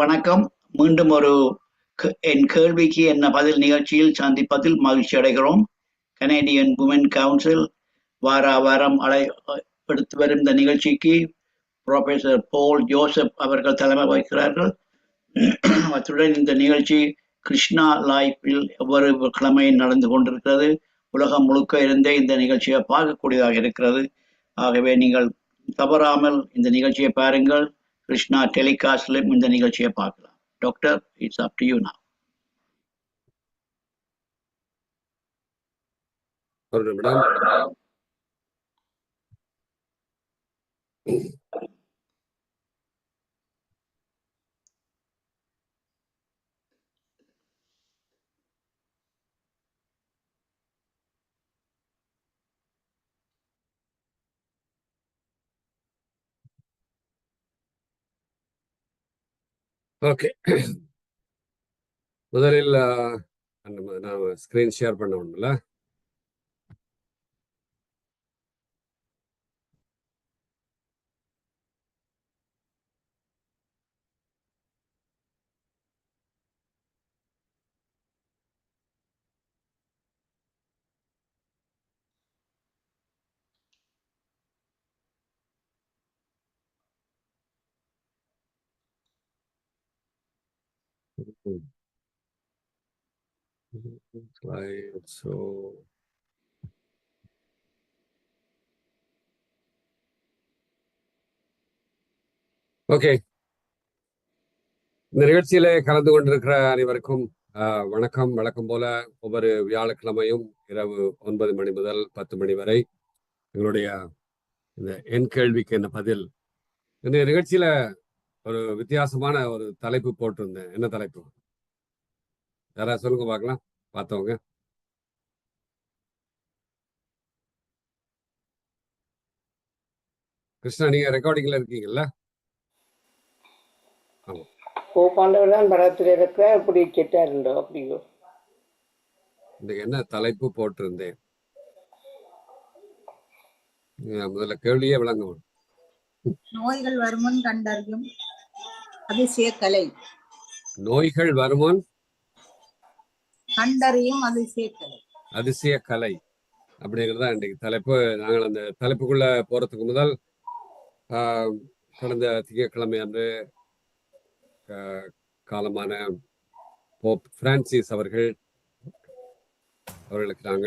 வணக்கம். மீண்டும் ஒரு என் கேள்விக்கு என்ன பதில் நிகழ்ச்சியில் சந்திப்பதில் மகிழ்ச்சி அடைகிறோம். கனேடியன் உமன் கவுன்சில் வார வாரம் அழை எடுத்து வரும் இந்த நிகழ்ச்சிக்கு ப்ரொஃபசர் போல் ஜோசப் அவர்கள் தலைமை வகிக்கிறார்கள். அத்துடன் இந்த நிகழ்ச்சி கிருஷ்ணா லைஃபில் ஒவ்வொரு கிழமையும் நடந்து கொண்டிருக்கிறது உலகம் முழுக்க இருந்தே இந்த நிகழ்ச்சியை பார்க்கக்கூடியதாக இருக்கிறது. ஆகவே நீங்கள் தவறாமல் இந்த நிகழ்ச்சியை பாருங்கள். கிருஷ்ணா டெலிகாஸ்ட்லையும் இந்த நிகழ்ச்சியை பார்க்கலாம். Doctor it's up to you now. ஒரு நிமிடம். ஓகே. முதலில் ஆஹ், நம்ம நான் ஸ்கிரீன் ஷேர் பண்ண ஒன்றுல like so ஓகே இந்த நிகழ்ச்சியில கலந்து கொண்டிருக்கிற அனைவருக்கும் ஆஹ், வணக்கம். வழக்கம் போல ஒவ்வொரு வியாழக்கிழமையும் இரவு ஒன்பது மணி முதல் பத்து மணி வரை எங்களுடைய இந்த என் கேள்விக்கு என்ன பதில்? இந்த நிகழ்ச்சியில ஒரு வித்தியாசமான ஒரு தலைப்பு போட்டிருந்தேன். என்ன தலைப்பு? யாராவது சொல்லுங்க பார்க்கலாம். பார்த்தவங்க. கிருஷ்ணா நீங்க ரெக்கார்டிங்ல இருக்கீங்கல்ல? கோபாண்டவர் தான் படத்தில் இருக்க அப்படி கேட்டாருண்டோ அப்படியோ என்ன தலைப்பு போட்டிருந்தேன்? முதல்ல கேள்வியே விளங்கும் நோய்கள் வருமுன் கண்டறியும். அதிசய கலை நோய்கள் வருமுன் கண்டறியும் அதிசய கலை அதிசய கலை அப்படிங்கிறது தான் இன்றைக்கு தலைப்பு. நாங்கள் அந்த தலைப்புக்குள்ள போறதுக்கு முதல் கடந்த திங்கட்கிழமை அன்று காலமான போப் பிரான்சிஸ் அவர்கள் அவர்களுக்கு நாங்கள்